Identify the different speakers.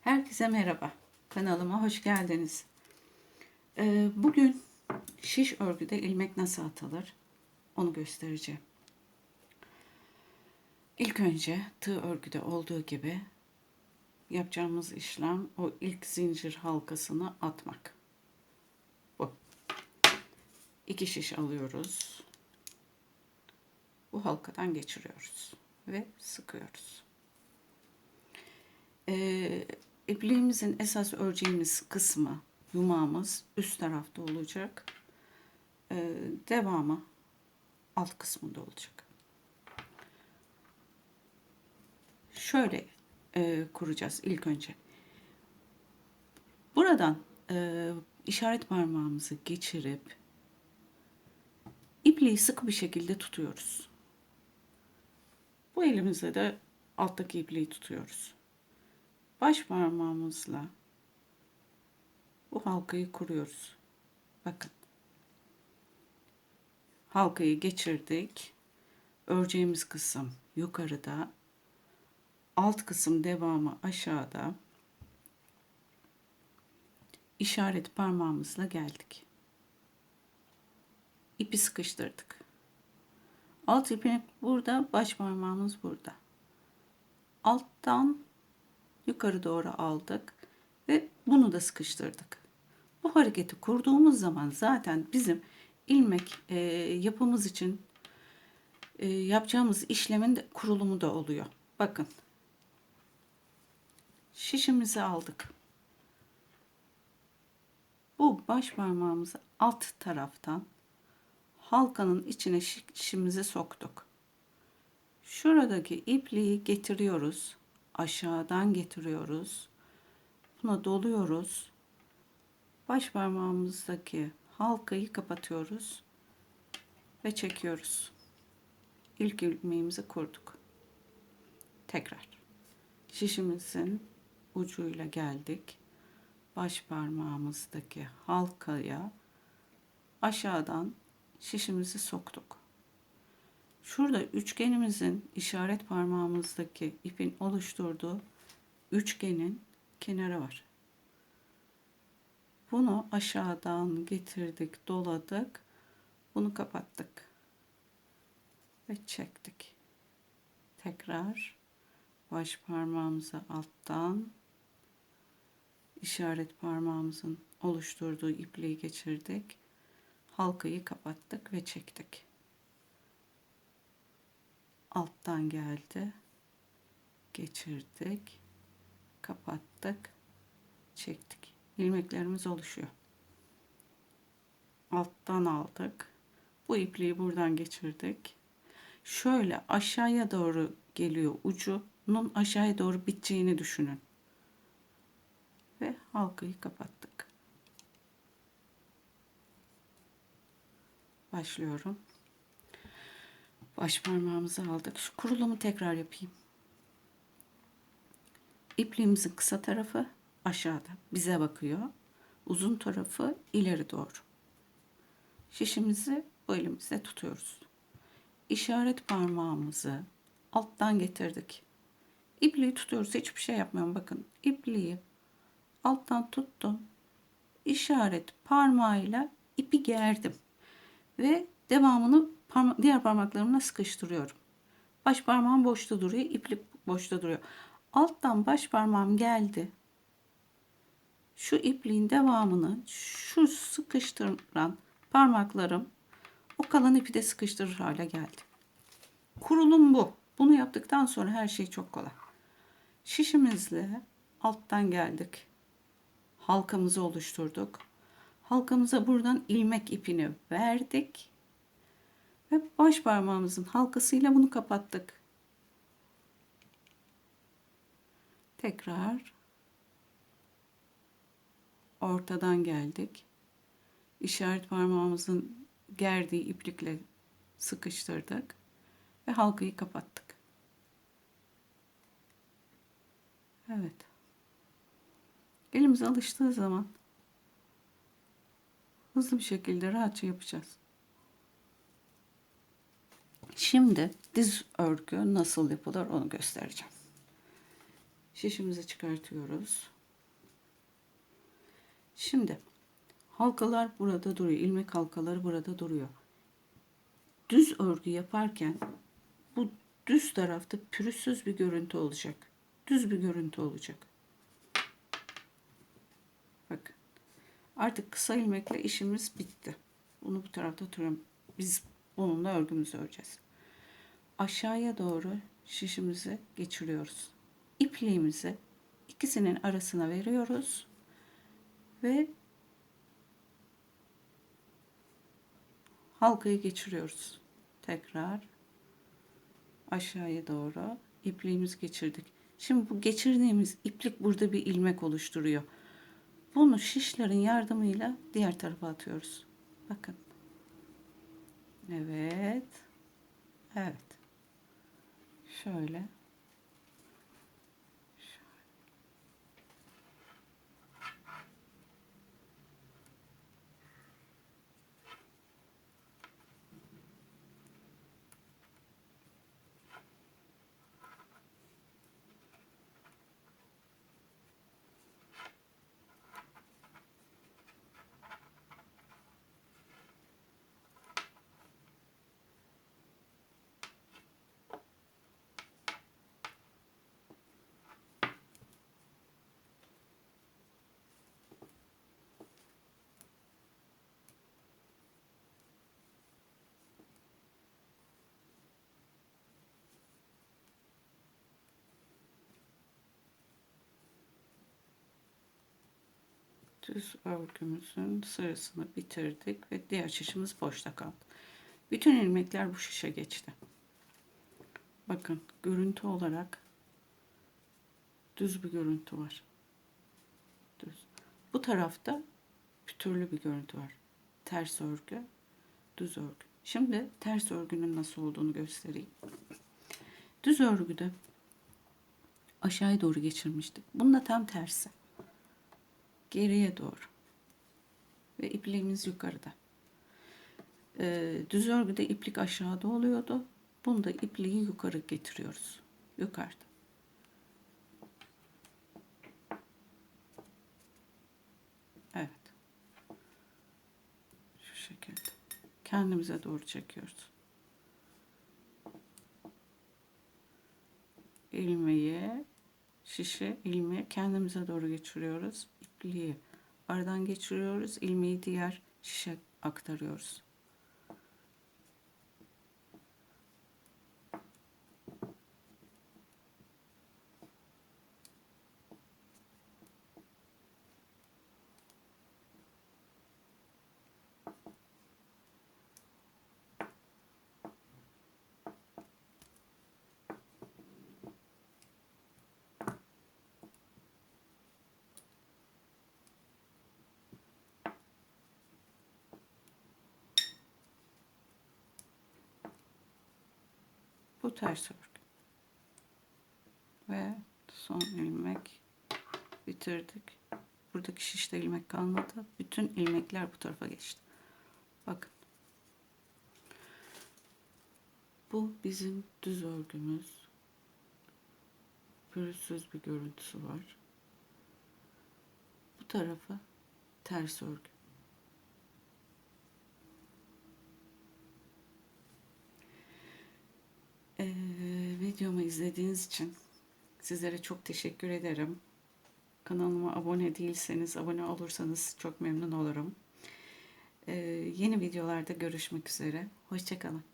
Speaker 1: Herkese merhaba. Kanalıma hoş geldiniz. Ee, bugün şiş örgüde ilmek nasıl atılır onu göstereceğim. İlk önce tığ örgüde olduğu gibi yapacağımız işlem o ilk zincir halkasını atmak. Bu. İki şiş alıyoruz. Bu halkadan geçiriyoruz ve sıkıyoruz. Ee, ipliğimizin esas öreceğimiz kısmı, yumağımız üst tarafta olacak. Ee, devamı alt kısmında olacak. Şöyle e, kuracağız ilk önce. Buradan e, işaret parmağımızı geçirip ipliği sıkı bir şekilde tutuyoruz. Bu elimizle de alttaki ipliği tutuyoruz. Baş parmağımızla bu halkayı kuruyoruz. Bakın. Halkayı geçirdik. Öreceğimiz kısım yukarıda. Alt kısım devamı aşağıda. İşaret parmağımızla geldik. İpi sıkıştırdık. Alt ipini burada, baş parmağımız burada. Alttan yukarı doğru aldık ve bunu da sıkıştırdık. Bu hareketi kurduğumuz zaman zaten bizim ilmek e, yapımız için e, yapacağımız işlemin de kurulumu da oluyor. Bakın. Şişimizi aldık. Bu baş parmağımızı alt taraftan halkanın içine şişimizi soktuk. Şuradaki ipliği getiriyoruz. Aşağıdan getiriyoruz. Buna doluyoruz. Baş parmağımızdaki halkayı kapatıyoruz ve çekiyoruz. İlk ilmeğimizi kurduk. Tekrar şişimizin ucuyla geldik. Baş parmağımızdaki halkaya aşağıdan şişimizi soktuk. Şurada üçgenimizin işaret parmağımızdaki ipin oluşturduğu üçgenin kenarı var. Bunu aşağıdan getirdik, doladık. Bunu kapattık. Ve çektik. Tekrar baş parmağımızı alttan işaret parmağımızın oluşturduğu ipliği geçirdik. Halkayı kapattık ve çektik. Alttan geldi. Geçirdik. Kapattık. Çektik. İlmeklerimiz oluşuyor. Alttan aldık. Bu ipliği buradan geçirdik. Şöyle aşağıya doğru geliyor ucunun aşağıya doğru biteceğini düşünün. Ve halkayı kapattık. Başlıyorum. Baş parmağımızı aldık. Şu kurulumu tekrar yapayım. İpliğimizin kısa tarafı aşağıda bize bakıyor. Uzun tarafı ileri doğru. Şişimizi bu elimizde tutuyoruz. İşaret parmağımızı alttan getirdik. İpliği tutuyoruz. Hiçbir şey yapmıyorum. Bakın ipliği alttan tuttum. İşaret parmağıyla ipi gerdim. Ve devamını parma diğer parmaklarımla sıkıştırıyorum. Baş parmağım boşta duruyor, iplik boşta duruyor. Alttan baş parmağım geldi. Şu ipliğin devamını şu sıkıştıran parmaklarım o kalan ipi de sıkıştırır hale geldi. Kurulum bu. Bunu yaptıktan sonra her şey çok kolay. Şişimizle alttan geldik. Halkamızı oluşturduk. Halkamıza buradan ilmek ipini verdik. Ve baş parmağımızın halkasıyla bunu kapattık. Tekrar ortadan geldik. İşaret parmağımızın gerdiği iplikle sıkıştırdık ve halkayı kapattık. Evet. Elimiz alıştığı zaman hızlı bir şekilde rahatça yapacağız. Şimdi diz örgü nasıl yapılır onu göstereceğim. Şişimizi çıkartıyoruz. Şimdi halkalar burada duruyor. ilmek halkaları burada duruyor. Düz örgü yaparken bu düz tarafta pürüzsüz bir görüntü olacak. Düz bir görüntü olacak. Bakın. Artık kısa ilmekle işimiz bitti. Bunu bu tarafta tutuyorum. Biz bununla örgümüzü öreceğiz. Aşağıya doğru şişimizi geçiriyoruz. İpliğimizi ikisinin arasına veriyoruz ve halkayı geçiriyoruz. Tekrar aşağıya doğru ipliğimizi geçirdik. Şimdi bu geçirdiğimiz iplik burada bir ilmek oluşturuyor. Bunu şişlerin yardımıyla diğer tarafa atıyoruz. Bakın. Evet. Evet. Şöyle. Düz örgümüzün sırasını bitirdik ve diğer şişimiz boşta kaldı. Bütün ilmekler bu şişe geçti. Bakın görüntü olarak düz bir görüntü var. Düz. Bu tarafta pütürlü bir görüntü var. Ters örgü, düz örgü. Şimdi ters örgünün nasıl olduğunu göstereyim. Düz örgüde aşağıya doğru geçirmiştik. Bunda tam tersi geriye doğru ve ipliğimiz yukarıda. Ee, düz örgüde iplik aşağıda oluyordu. Bunda ipliği yukarı getiriyoruz. Yukarıda. Evet. Şu şekilde. Kendimize doğru çekiyoruz. ilmeği şişe ilmeği kendimize doğru geçiriyoruz ipliği aradan geçiriyoruz. ilmeği diğer şişe aktarıyoruz. Bu ters örgü. Ve son ilmek bitirdik. Buradaki şişte ilmek kalmadı. Bütün ilmekler bu tarafa geçti. Bakın. Bu bizim düz örgümüz. Pürüzsüz bir görüntüsü var. Bu tarafa ters örgü. Ee, videomu izlediğiniz için sizlere çok teşekkür ederim. Kanalıma abone değilseniz abone olursanız çok memnun olurum. Ee, yeni videolarda görüşmek üzere. Hoşçakalın.